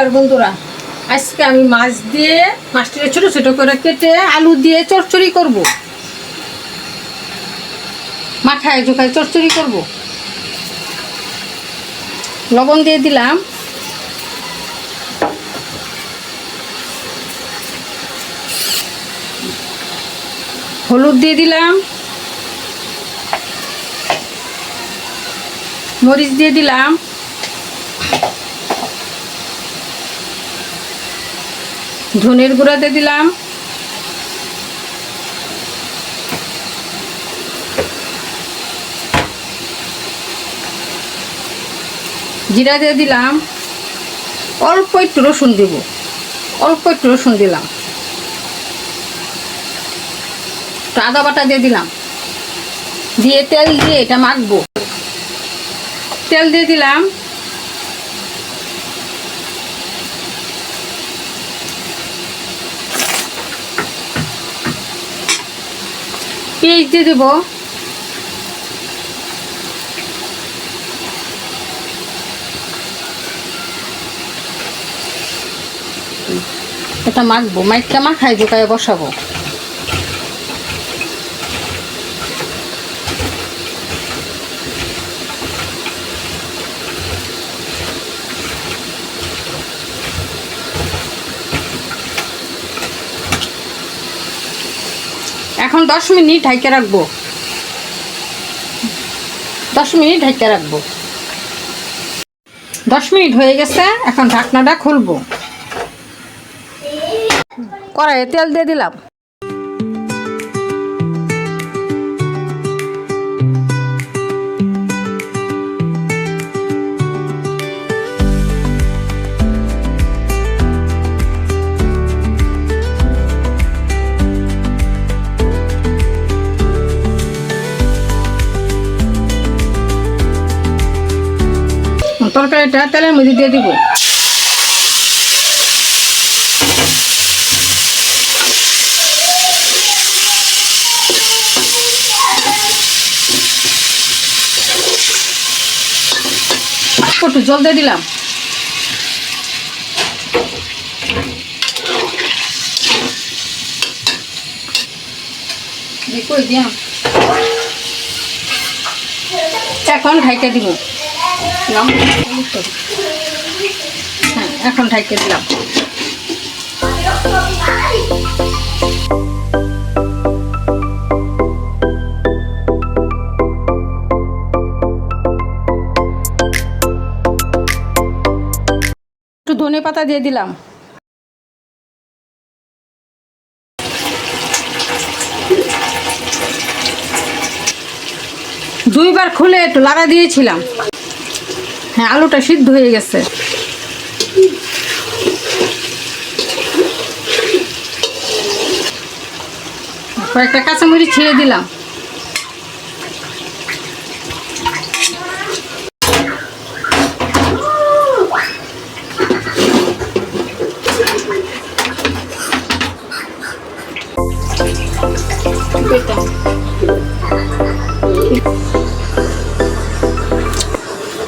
আর বন্ধুরা। আজকে আমি মাছ দিয়ে, মাছটাকে ছোটো ছোটো করে কেটে আলু দিয়ে চচ্চড়ি করব। মাখায় ঝোকায় চচ্চড়ি করব। লবণ দিয়ে দিলাম। হলুদ দিয়ে দিলাম। মরিচ দিয়ে দিলাম। ধনের গুঁড়া দিয়ে দিলাম। জিরা দিয়ে দিলাম। অল্প একটু রসুন দেব। অল্প একটু রসুন দিলাম। আদা বাটা দিয়ে দিলাম। দিয়ে তেল দিয়ে এটা মাখবো। তেল দিয়ে দিলাম। পেঁয়াজ দিয়ে দেব। এটা মাখবো মাইকটা মাখাই জোকায় বসাবো। এখন দশ মিনিট ঢাইকে রাখব। দশ মিনিট ঢাইকে রাখব। দশ মিনিট হয়ে গেছে, এখন ঢাকনাটা খুলবো। কড়াইয়ে তেল দিয়ে দিলাম। তরকারিটা তেলের মধ্যে দিয়ে দিব। একটু জল দিয়ে দিলাম। এখন ঢাইকে দিব। দিলাম। হ্যাঁ এখন দিলাম একটু ধনে পাতা দিয়ে দিলাম দুইবার খুলে একটু লাড়া দিয়েছিলাম হ্যাঁ আলুটা সিদ্ধ হয়ে গেছে। কয়েকটা কাঁচামরিচ ছেড়ে দিলাম।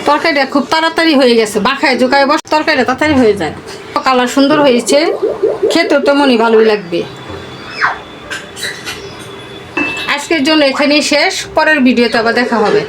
তরকারিটা খুব তাড়াতাড়ি হয়ে গেছে। বাখায় জোকায় বস, তরকারিটা তাড়াতাড়ি হয়ে যায়। কালার সুন্দর হয়েছে। খেতেও তেমনই ভালোই লাগবে। আজকের জন্য এখানেই শেষ। পরের ভিডিওতে আবার দেখা হবে।